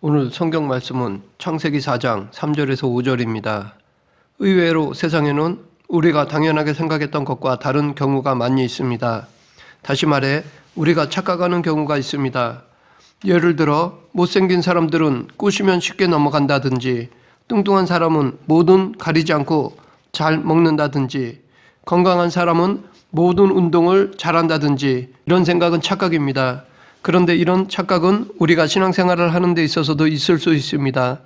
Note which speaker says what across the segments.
Speaker 1: 오늘 성경 말씀은 창세기 4장 3절에서 5절입니다. 의외로 세상에는 우리가 당연하게 생각했던 것과 다른 경우가 많이 있습니다. 다시 말해, 우리가 착각하는 경우가 있습니다. 예를 들어, 못생긴 사람들은 꼬시면 쉽게 넘어간다든지, 뚱뚱한 사람은 뭐든 가리지 않고 잘 먹는다든지, 건강한 사람은 모든 운동을 잘한다든지, 이런 생각은 착각입니다. 그런데 이런 착각은 우리가 신앙생활을 하는 데 있어서도 있을 수 있습니다.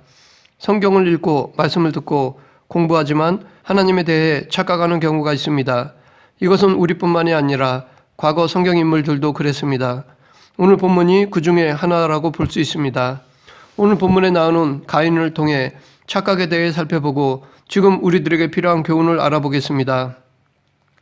Speaker 1: 성경을 읽고 말씀을 듣고 공부하지만 하나님에 대해 착각하는 경우가 있습니다. 이것은 우리뿐만이 아니라 과거 성경 인물들도 그랬습니다. 오늘 본문이 그 중에 하나라고 볼 수 있습니다. 오늘 본문에 나오는 가인을 통해 착각에 대해 살펴보고 지금 우리들에게 필요한 교훈을 알아보겠습니다.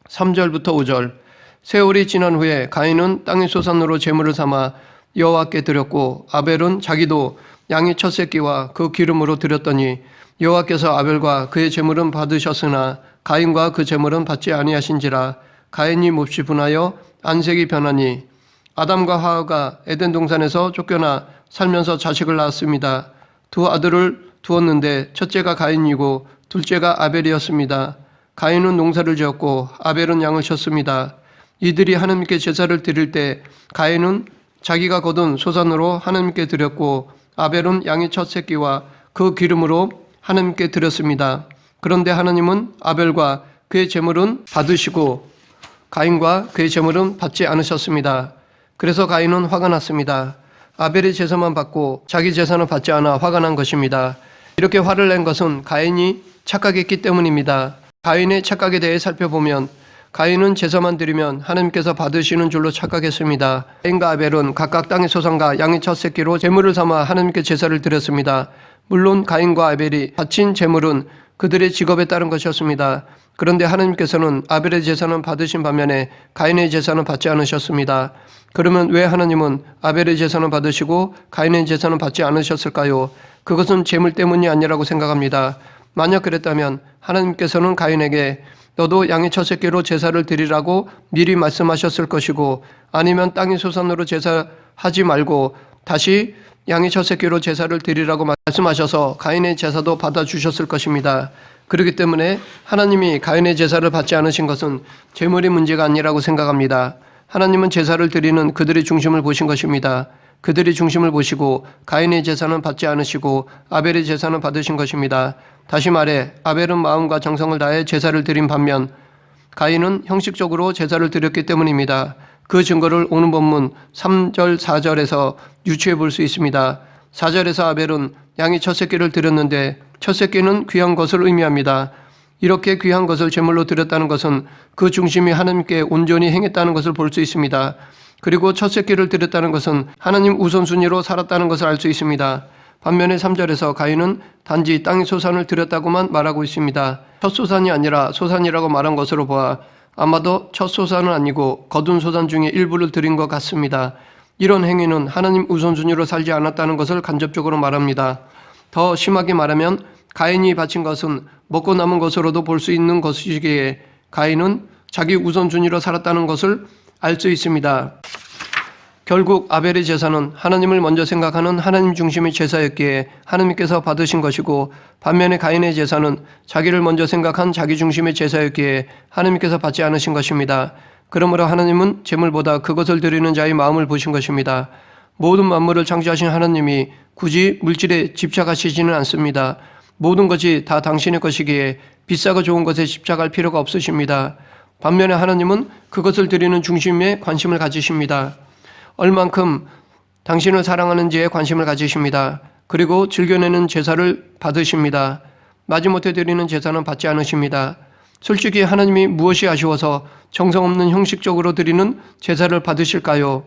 Speaker 1: 3절부터 5절 세월이 지난 후에 가인은 땅의 소산으로 제물을 삼아 여호와께 드렸고 아벨은 자기도 양의 첫 새끼와 그 기름으로 드렸더니 여호와께서 아벨과 그의 제물은 받으셨으나 가인과 그 제물은 받지 아니하신지라 가인이 몹시 분하여 안색이 변하니 아담과 하하가 에덴 동산에서 쫓겨나 살면서 자식을 낳았습니다. 두 아들을 두었는데 첫째가 가인이고 둘째가 아벨이었습니다. 가인은 농사를 지었고 아벨은 양을 쳤습니다. 이들이 하나님께 제사를 드릴 때 가인은 자기가 거둔 소산으로 하나님께 드렸고 아벨은 양의 첫 새끼와 그 기름으로 하나님께 드렸습니다. 그런데 하나님은 아벨과 그의 재물은 받으시고 가인과 그의 재물은 받지 않으셨습니다. 그래서 가인은 화가 났습니다. 아벨의 제사만 받고 자기 제사는 받지 않아 화가 난 것입니다. 이렇게 화를 낸 것은 가인이 착각했기 때문입니다. 가인의 착각에 대해 살펴보면 가인은 제사만 드리면 하나님께서 받으시는 줄로 착각했습니다. 가인과 아벨은 각각 땅의 소산과 양의 첫 새끼로 제물을 삼아 하나님께 제사를 드렸습니다. 물론 가인과 아벨이 바친 제물은 그들의 직업에 따른 것이었습니다. 그런데 하나님께서는 아벨의 제사는 받으신 반면에 가인의 제사는 받지 않으셨습니다. 그러면 왜 하나님은 아벨의 제사는 받으시고 가인의 제사는 받지 않으셨을까요? 그것은 재물 때문이 아니라고 생각합니다. 만약 그랬다면 하나님께서는 가인에게 너도 양의첫 새끼로 제사를 드리라고 미리 말씀하셨을 것이고 아니면 땅의 소산으로 제사하지 말고 다시 양의첫 새끼로 제사를 드리라고 말씀하셔서 가인의 제사도 받아주셨을 것입니다. 그렇기 때문에 하나님이 가인의 제사를 받지 않으신 것은 재물이 문제가 아니라고 생각합니다. 하나님은 제사를 드리는 그들의 중심을 보신 것입니다. 그들이 중심을 보시고 가인의 제사는 받지 않으시고 아벨의 제사는 받으신 것입니다. 다시 말해 아벨은 마음과 정성을 다해 제사를 드린 반면 가인은 형식적으로 제사를 드렸기 때문입니다. 그 증거를 오는 본문 3절 4절에서 유추해 볼 수 있습니다. 4절에서 아벨은 양의첫 새끼를 드렸는데 첫 새끼는 귀한 것을 의미합니다. 이렇게 귀한 것을 제물로 드렸다는 것은 그 중심이 하나님께 온전히 행했다는 것을 볼 수 있습니다. 그리고 첫 새끼를 드렸다는 것은 하나님 우선순위로 살았다는 것을 알 수 있습니다. 반면에 3절에서 가인은 단지 땅의 소산을 드렸다고만 말하고 있습니다. 첫 소산이 아니라 소산이라고 말한 것으로 보아 아마도 첫 소산은 아니고 거둔 소산 중에 일부를 드린 것 같습니다. 이런 행위는 하나님 우선순위로 살지 않았다는 것을 간접적으로 말합니다. 더 심하게 말하면 가인이 바친 것은 먹고 남은 것으로도 볼 수 있는 것이기에 가인은 자기 우선순위로 살았다는 것을 알수 있습니다. 결국 아벨의 제사는 하나님을 먼저 생각하는 하나님 중심의 제사였기에 하나님께서 받으신 것이고 반면에 가인의 제사는 자기를 먼저 생각한 자기 중심의 제사였기에 하나님께서 받지 않으신 것입니다. 그러므로 하나님은 재물보다 그것을 드리는 자의 마음을 보신 것입니다. 모든 만물을 창조하신 하나님이 굳이 물질에 집착하시지는 않습니다. 모든 것이 다 당신의 것이기에 비싸고 좋은 것에 집착할 필요가 없으십니다. 반면에 하나님은 그것을 드리는 중심에 관심을 가지십니다. 얼만큼 당신을 사랑하는지에 관심을 가지십니다. 그리고 즐겨내는 제사를 받으십니다. 마지못해 드리는 제사는 받지 않으십니다. 솔직히 하나님이 무엇이 아쉬워서 정성 없는 형식적으로 드리는 제사를 받으실까요?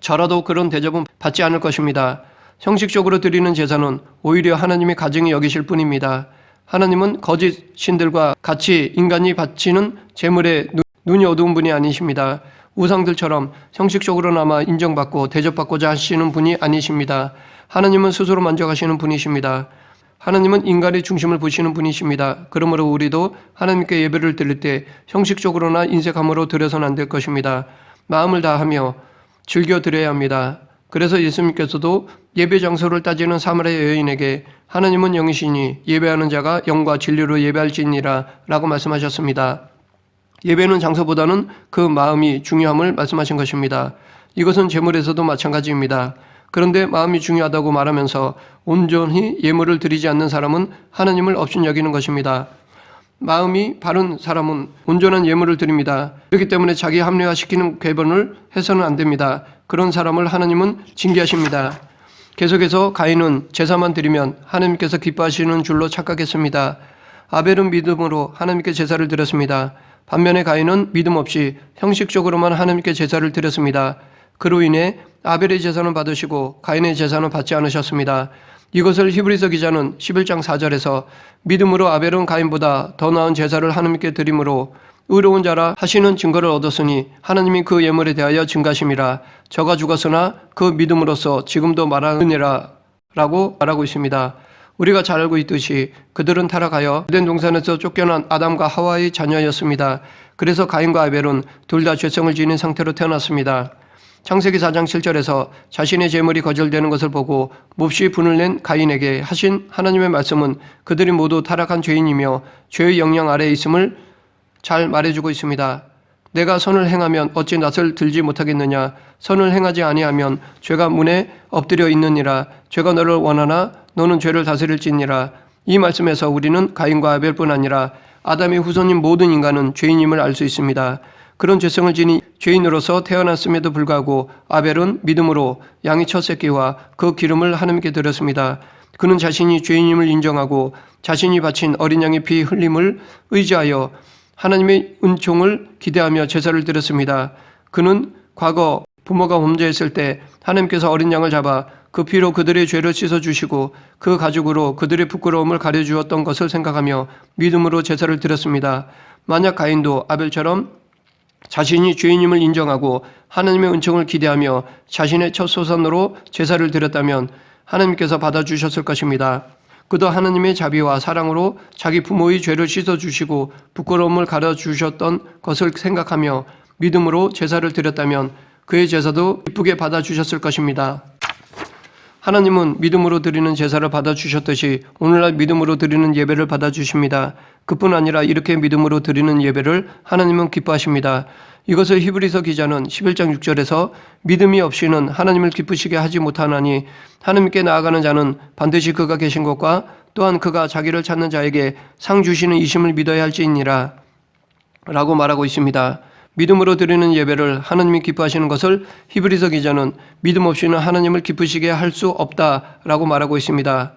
Speaker 1: 저라도 그런 대접은 받지 않을 것입니다. 형식적으로 드리는 제사는 오히려 하나님이 가증히 여기실 뿐입니다. 하나님은 거짓 신들과 같이 인간이 바치는 재물에 눈이 어두운 분이 아니십니다. 우상들처럼 형식적으로나마 인정받고 대접받고자 하시는 분이 아니십니다. 하나님은 스스로 만져가시는 분이십니다. 하나님은 인간의 중심을 보시는 분이십니다. 그러므로 우리도 하나님께 예배를 드릴 때 형식적으로나 인색함으로 드려선 안 될 것입니다. 마음을 다하며 즐겨 드려야 합니다. 그래서 예수님께서도 예배 장소를 따지는 사마리아 여인에게 하나님은 영이시니 예배하는 자가 영과 진리로 예배할지니라 라고 말씀하셨습니다. 예배는 장소보다는 그 마음이 중요함을 말씀하신 것입니다. 이것은 제물에서도 마찬가지입니다. 그런데 마음이 중요하다고 말하면서 온전히 예물을 드리지 않는 사람은 하나님을 없인 여기는 것입니다. 마음이 바른 사람은 온전한 예물을 드립니다. 그렇기 때문에 자기 합리화시키는 궤변을 해서는 안 됩니다. 그런 사람을 하나님은 징계하십니다. 계속해서 가인은 제사만 드리면 하나님께서 기뻐하시는 줄로 착각했습니다. 아벨은 믿음으로 하나님께 제사를 드렸습니다. 반면에 가인은 믿음 없이 형식적으로만 하나님께 제사를 드렸습니다. 그로 인해 아벨의 제사는 받으시고 가인의 제사는 받지 않으셨습니다. 이것을 히브리서 기자는 11장 4절에서 믿음으로 아벨은 가인보다 더 나은 제사를 하나님께 드림으로 의로운 자라 하시는 증거를 얻었으니 하나님이 그 예물에 대하여 증가심이라 저가 죽었으나 그 믿음으로서 지금도 말하느니라 라고 말하고 있습니다. 우리가 잘 알고 있듯이 그들은 타락하여 된 동산에서 쫓겨난 아담과 하와의 자녀였습니다. 그래서 가인과 아벨은 둘 다 죄성을 지닌 상태로 태어났습니다. 창세기 4장 7절에서 자신의 재물이 거절되는 것을 보고 몹시 분을 낸 가인에게 하신 하나님의 말씀은 그들이 모두 타락한 죄인이며 죄의 영향 아래에 있음을 잘 말해주고 있습니다. 내가 선을 행하면 어찌 낯을 들지 못하겠느냐 선을 행하지 아니하면 죄가 문에 엎드려 있느니라 죄가 너를 원하나 너는 죄를 다스릴지니라 이 말씀에서 우리는 가인과 아벨뿐 아니라 아담의 후손인 모든 인간은 죄인임을 알 수 있습니다. 그런 죄성을 지닌 죄인으로서 태어났음에도 불구하고 아벨은 믿음으로 양의 첫 새끼와 그 기름을 하나님께 드렸습니다. 그는 자신이 죄인임을 인정하고 자신이 바친 어린 양의 피 흘림을 의지하여 하나님의 은총을 기대하며 제사를 드렸습니다. 그는 과거 부모가 범죄했을 때 하나님께서 어린 양을 잡아 그 피로 그들의 죄를 씻어주시고 그 가죽으로 그들의 부끄러움을 가려주었던 것을 생각하며 믿음으로 제사를 드렸습니다. 만약 가인도 아벨처럼 자신이 죄인임을 인정하고 하나님의 은총을 기대하며 자신의 첫 소산으로 제사를 드렸다면 하나님께서 받아주셨을 것입니다. 그도 하나님의 자비와 사랑으로 자기 부모의 죄를 씻어주시고 부끄러움을 가려주셨던 것을 생각하며 믿음으로 제사를 드렸다면 그의 제사도 기쁘게 받아주셨을 것입니다. 하나님은 믿음으로 드리는 제사를 받아주셨듯이 오늘날 믿음으로 드리는 예배를 받아주십니다. 그뿐 아니라 이렇게 믿음으로 드리는 예배를 하나님은 기뻐하십니다. 이것을 히브리서 기자는 11장 6절에서 믿음이 없이는 하나님을 기쁘시게 하지 못하나니 하나님께 나아가는 자는 반드시 그가 계신 것과 또한 그가 자기를 찾는 자에게 상 주시는 이심을 믿어야 할지니라 이 라고 말하고 있습니다. 믿음으로 드리는 예배를 하나님이 기뻐하시는 것을 히브리서 기자는 믿음 없이는 하나님을 기쁘시게 할 수 없다라고 말하고 있습니다.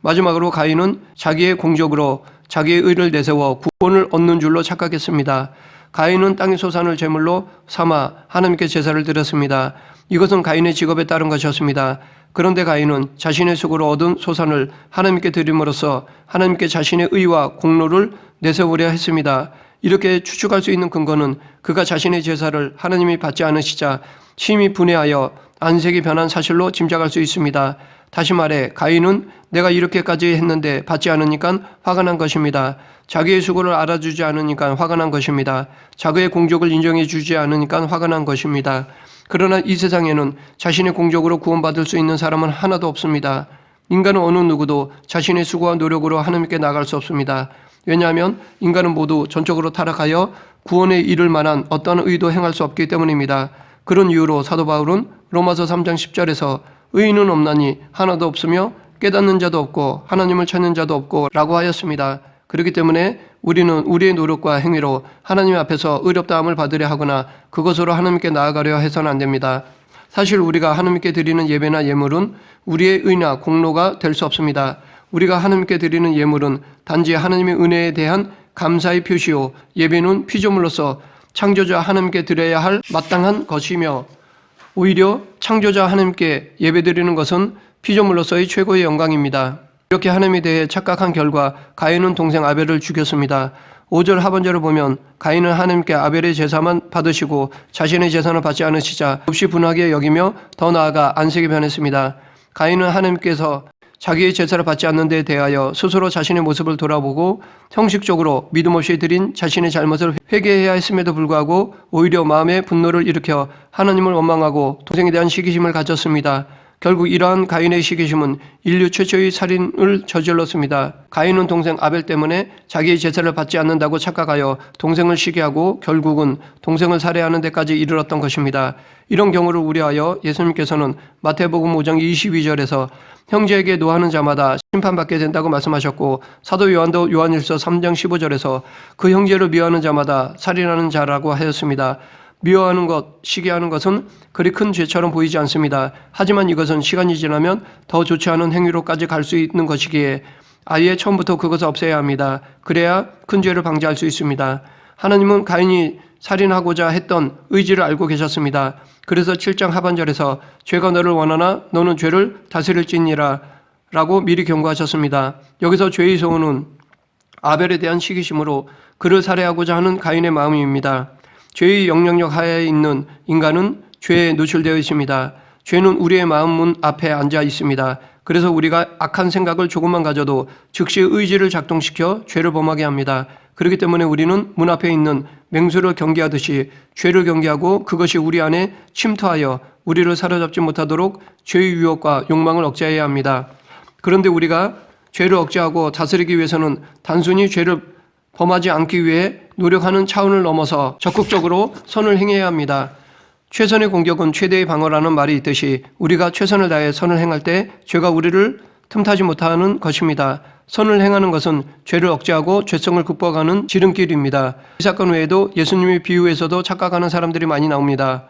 Speaker 1: 마지막으로 가인은 자기의 공적으로 자기의 의를 내세워 구원을 얻는 줄로 착각했습니다. 가인은 땅의 소산을 제물로 삼아 하나님께 제사를 드렸습니다. 이것은 가인의 직업에 따른 것이었습니다. 그런데 가인은 자신의 속으로 얻은 소산을 하나님께 드림으로써 하나님께 자신의 의와 공로를 내세우려 했습니다. 이렇게 추측할 수 있는 근거는 그가 자신의 제사를 하나님이 받지 않으시자 심히 분해하여 안색이 변한 사실로 짐작할 수 있습니다. 다시 말해 가인은 내가 이렇게까지 했는데 받지 않으니까 화가 난 것입니다. 자기의 수고를 알아주지 않으니까 화가 난 것입니다. 자기의 공적을 인정해 주지 않으니까 화가 난 것입니다. 그러나 이 세상에는 자신의 공적으로 구원받을 수 있는 사람은 하나도 없습니다. 인간은 어느 누구도 자신의 수고와 노력으로 하나님께 나갈 수 없습니다. 왜냐하면 인간은 모두 전적으로 타락하여 구원에 이를 만한 어떤 의도 행할 수 없기 때문입니다. 그런 이유로 사도 바울은 로마서 3장 10절에서 의인은 없나니 하나도 없으며 깨닫는 자도 없고 하나님을 찾는 자도 없고 라고 하였습니다. 그렇기 때문에 우리는 우리의 노력과 행위로 하나님 앞에서 의롭다함을 받으려 하거나 그것으로 하나님께 나아가려 해서는 안 됩니다. 사실 우리가 하나님께 드리는 예배나 예물은 우리의 의나 공로가 될 수 없습니다. 우리가 하나님께 드리는 예물은 단지 하나님의 은혜에 대한 감사의 표시요 예배는 피조물로서 창조자 하나님께 드려야 할 마땅한 것이며 오히려 창조자 하나님께 예배드리는 것은 피조물로서의 최고의 영광입니다. 이렇게 하나님에 대해 착각한 결과 가인은 동생 아벨을 죽였습니다. 5절 하반절을 보면 가인은 하나님께 아벨의 제사만 받으시고 자신의 제사는 받지 않으시자 없이 분하게 여기며 더 나아가 안색이 변했습니다. 가인은 하나님께서 자기의 제사를 받지 않는 데 대하여 스스로 자신의 모습을 돌아보고 형식적으로 믿음 없이 드린 자신의 잘못을 회개해야 했음에도 불구하고 오히려 마음의 분노를 일으켜 하나님을 원망하고 동생에 대한 시기심을 가졌습니다. 결국 이러한 가인의 시기심은 인류 최초의 살인을 저질렀습니다. 가인은 동생 아벨 때문에 자기의 제사를 받지 않는다고 착각하여 동생을 시기하고 결국은 동생을 살해하는 데까지 이르렀던 것입니다. 이런 경우를 우려하여 예수님께서는 마태복음 5장 22절에서 형제에게 노하는 자마다 심판받게 된다고 말씀하셨고 사도 요한도 요한일서 3장 15절에서 그 형제를 미워하는 자마다 살인하는 자라고 하였습니다. 미워하는 것, 시기하는 것은 그리 큰 죄처럼 보이지 않습니다. 하지만 이것은 시간이 지나면 더 좋지 않은 행위로까지 갈 수 있는 것이기에 아예 처음부터 그것을 없애야 합니다. 그래야 큰 죄를 방지할 수 있습니다. 하나님은 가인이 살인하고자 했던 의지를 알고 계셨습니다. 그래서 7장 하반절에서 죄가 너를 원하나 너는 죄를 다스릴지니라 라고 미리 경고하셨습니다. 여기서 죄의 소원은 아벨에 대한 시기심으로 그를 살해하고자 하는 가인의 마음입니다. 죄의 영향력 하에 있는 인간은 죄에 노출되어 있습니다. 죄는 우리의 마음 문 앞에 앉아 있습니다. 그래서 우리가 악한 생각을 조금만 가져도 즉시 의지를 작동시켜 죄를 범하게 합니다. 그렇기 때문에 우리는 문 앞에 있는 맹수를 경계하듯이 죄를 경계하고 그것이 우리 안에 침투하여 우리를 사로잡지 못하도록 죄의 유혹과 욕망을 억제해야 합니다. 그런데 우리가 죄를 억제하고 다스리기 위해서는 단순히 죄를 범하지 않기 위해 노력하는 차원을 넘어서 적극적으로 선을 행해야 합니다. 최선의 공격은 최대의 방어라는 말이 있듯이 우리가 최선을 다해 선을 행할 때 죄가 우리를 틈타지 못하는 것입니다. 선을 행하는 것은 죄를 억제하고 죄성을 극복하는 지름길입니다. 이 사건 외에도 예수님의 비유에서도 착각하는 사람들이 많이 나옵니다.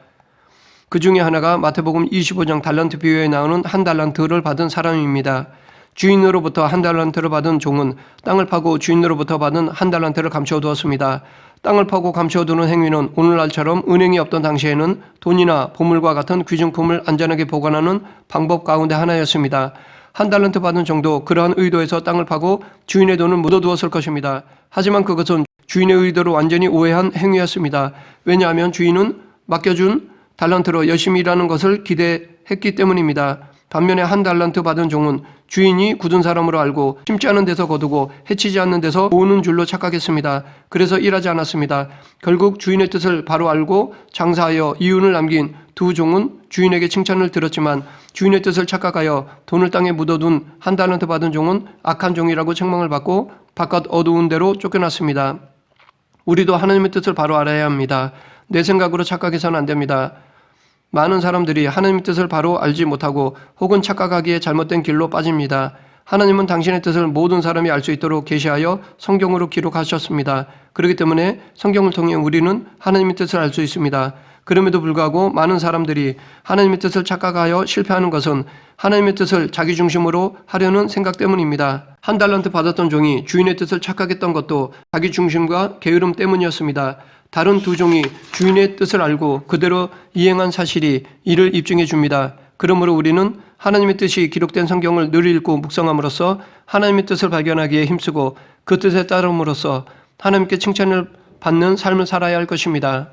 Speaker 1: 그 중에 하나가 마태복음 25장 달란트 비유에 나오는 한 달란트를 받은 사람입니다. 주인으로부터 한 달란트를 받은 종은 땅을 파고 주인으로부터 받은 한 달란트를 감춰두었습니다. 땅을 파고 감춰두는 행위는 오늘날처럼 은행이 없던 당시에는 돈이나 보물과 같은 귀중품을 안전하게 보관하는 방법 가운데 하나였습니다. 한 달란트 받은 정도 그러한 의도에서 땅을 파고 주인의 돈을 묻어두었을 것입니다. 하지만 그것은 주인의 의도를 완전히 오해한 행위였습니다. 왜냐하면 주인은 맡겨준 달란트로 열심히 일하는 것을 기대했기 때문입니다. 반면에 한 달란트 받은 종은 주인이 굳은 사람으로 알고 심지 않은 데서 거두고 해치지 않는 데서 모으는 줄로 착각했습니다. 그래서 일하지 않았습니다. 결국 주인의 뜻을 바로 알고 장사하여 이윤을 남긴 두 종은 주인에게 칭찬을 들었지만 주인의 뜻을 착각하여 돈을 땅에 묻어둔 한 달란트 받은 종은 악한 종이라고 책망을 받고 바깥 어두운 데로 쫓겨났습니다. 우리도 하나님의 뜻을 바로 알아야 합니다. 내 생각으로 착각해서는 안 됩니다. 많은 사람들이 하나님 뜻을 바로 알지 못하고 혹은 착각하기에 잘못된 길로 빠집니다. 하나님은 당신의 뜻을 모든 사람이 알 수 있도록 계시하여 성경으로 기록하셨습니다. 그렇기 때문에 성경을 통해 우리는 하나님의 뜻을 알 수 있습니다. 그럼에도 불구하고 많은 사람들이 하나님의 뜻을 착각하여 실패하는 것은 하나님의 뜻을 자기 중심으로 하려는 생각 때문입니다. 한 달란트 받았던 종이 주인의 뜻을 착각했던 것도 자기 중심과 게으름 때문이었습니다. 다른 두 종이 주인의 뜻을 알고 그대로 이행한 사실이 이를 입증해 줍니다. 그러므로 우리는 하나님의 뜻이 기록된 성경을 늘 읽고 묵상함으로써 하나님의 뜻을 발견하기에 힘쓰고 그 뜻에 따름으로써 하나님께 칭찬을 받는 삶을 살아야 할 것입니다.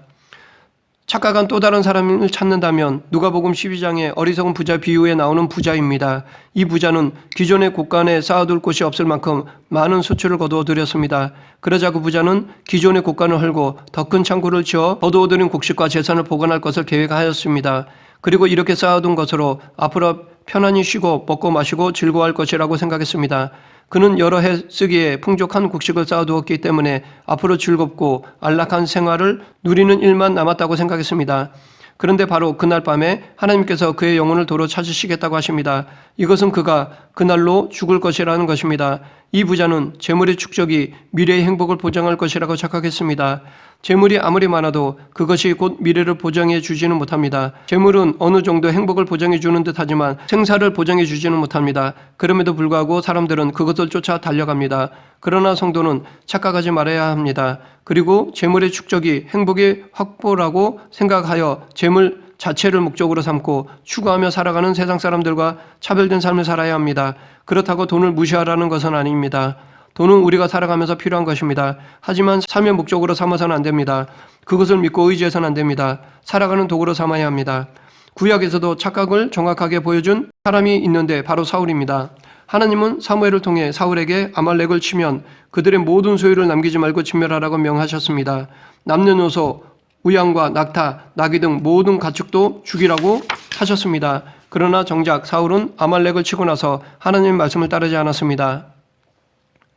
Speaker 1: 착각한 또 다른 사람을 찾는다면 누가복음 12장의 어리석은 부자 비유에 나오는 부자입니다. 이 부자는 기존의 곳간에 쌓아둘 곳이 없을 만큼 많은 수출을 거두어 들였습니다. 그러자 그 부자는 기존의 곳간을 헐고 더 큰 창고를 지어 거두어 들인 곡식과 재산을 보관할 것을 계획하였습니다. 그리고 이렇게 쌓아둔 것으로 앞으로 편안히 쉬고 먹고 마시고 즐거워할 것이라고 생각했습니다. 그는 여러 해 쓰기에 풍족한 곡식을 쌓아두었기 때문에 앞으로 즐겁고 안락한 생활을 누리는 일만 남았다고 생각했습니다. 그런데 바로 그날 밤에 하나님께서 그의 영혼을 도로 찾으시겠다고 하십니다. 이것은 그가 그날로 죽을 것이라는 것입니다. 이 부자는 재물의 축적이 미래의 행복을 보장할 것이라고 착각했습니다. 재물이 아무리 많아도 그것이 곧 미래를 보장해 주지는 못합니다. 재물은 어느 정도 행복을 보장해 주는 듯 하지만 생사를 보장해 주지는 못합니다. 그럼에도 불구하고 사람들은 그것을 쫓아 달려갑니다. 그러나 성도는 착각하지 말아야 합니다. 그리고 재물의 축적이 행복의 확보라고 생각하여 재물 자체를 목적으로 삼고 추구하며 살아가는 세상 사람들과 차별된 삶을 살아야 합니다. 그렇다고 돈을 무시하라는 것은 아닙니다. 돈은 우리가 살아가면서 필요한 것입니다. 하지만 사면 목적으로 삼아서는 안 됩니다. 그것을 믿고 의지해서는 안 됩니다. 살아가는 도구로 삼아야 합니다. 구약에서도 착각을 정확하게 보여준 사람이 있는데 바로 사울입니다. 하나님은 사무엘을 통해 사울에게 아말렉을 치면 그들의 모든 소유를 남기지 말고 진멸하라고 명하셨습니다. 남녀노소, 우양과 낙타, 나귀 등 모든 가축도 죽이라고 하셨습니다. 그러나 정작 사울은 아말렉을 치고 나서 하나님의 말씀을 따르지 않았습니다.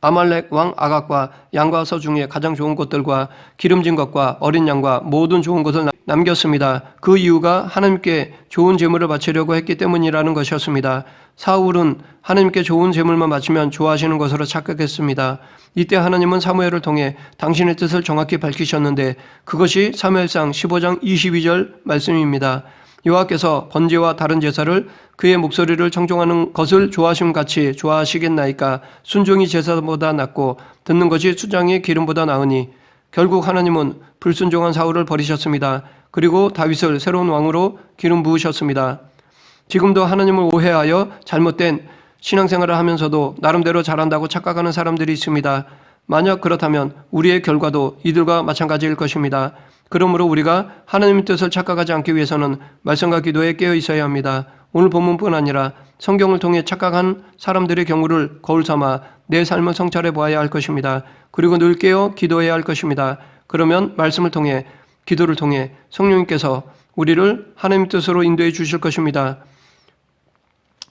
Speaker 1: 아말렉 왕 아각과 양과 서중에 가장 좋은 것들과 기름진 것과 어린 양과 모든 좋은 것을 남겼습니다. 그 이유가 하나님께 좋은 재물을 바치려고 했기 때문이라는 것이었습니다. 사울은 하나님께 좋은 재물만 바치면 좋아하시는 것으로 착각했습니다. 이때 하나님은 사무엘을 통해 당신의 뜻을 정확히 밝히셨는데 그것이 사무엘상 15장 22절 말씀입니다. 여호와께서 번제와 다른 제사를 그의 목소리를 청종하는 것을 좋아하심 같이 좋아하시겠나이까 순종이 제사보다 낫고 듣는 것이 수장의 기름보다 나으니 결국 하나님은 불순종한 사울을 버리셨습니다. 그리고 다윗을 새로운 왕으로 기름 부으셨습니다. 지금도 하나님을 오해하여 잘못된 신앙생활을 하면서도 나름대로 잘한다고 착각하는 사람들이 있습니다. 만약 그렇다면 우리의 결과도 이들과 마찬가지일 것입니다. 그러므로 우리가 하나님의 뜻을 착각하지 않기 위해서는 말씀과 기도에 깨어 있어야 합니다. 오늘 본문뿐 아니라 성경을 통해 착각한 사람들의 경우를 거울 삼아 내 삶을 성찰해 보아야 할 것입니다. 그리고 늘 깨어 기도해야 할 것입니다. 그러면 말씀을 통해 기도를 통해 성령님께서 우리를 하나님 뜻으로 인도해 주실 것입니다.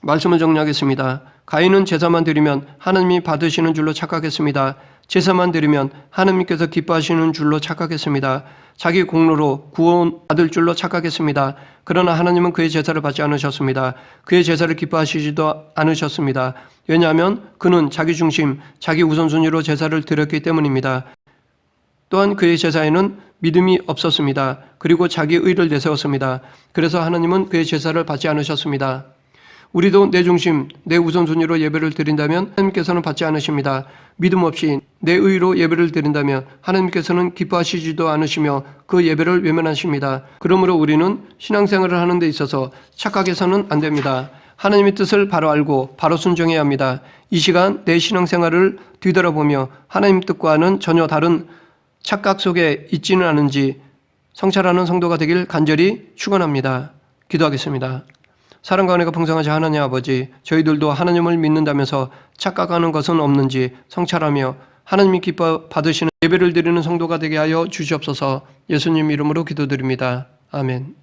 Speaker 1: 말씀을 정리하겠습니다. 가인은 제사만 드리면 하느님이 받으시는 줄로 착각했습니다. 제사만 드리면 하느님께서 기뻐하시는 줄로 착각했습니다. 자기 공로로 구원받을 줄로 착각했습니다. 그러나 하나님은 그의 제사를 받지 않으셨습니다. 그의 제사를 기뻐하시지도 않으셨습니다. 왜냐하면 그는 자기 중심, 자기 우선순위로 제사를 드렸기 때문입니다. 또한 그의 제사에는 믿음이 없었습니다. 그리고 자기 의를 내세웠습니다. 그래서 하나님은 그의 제사를 받지 않으셨습니다. 우리도 내 중심, 내 우선순위로 예배를 드린다면 하나님께서는 받지 않으십니다. 믿음 없이 내 의로 예배를 드린다면 하나님께서는 기뻐하시지도 않으시며 그 예배를 외면하십니다. 그러므로 우리는 신앙생활을 하는 데 있어서 착각해서는 안 됩니다. 하나님의 뜻을 바로 알고 바로 순종해야 합니다. 이 시간 내 신앙생활을 뒤돌아보며 하나님 뜻과는 전혀 다른 착각 속에 있지는 않은지 성찰하는 성도가 되길 간절히 축원합니다. 기도하겠습니다. 사랑과 은혜가 풍성하지 하나님 아버지, 저희들도 하나님을 믿는다면서 착각하는 것은 없는지 성찰하며 하나님이 기뻐 받으시는 예배를 드리는 성도가 되게 하여 주시옵소서 예수님 이름으로 기도드립니다. 아멘.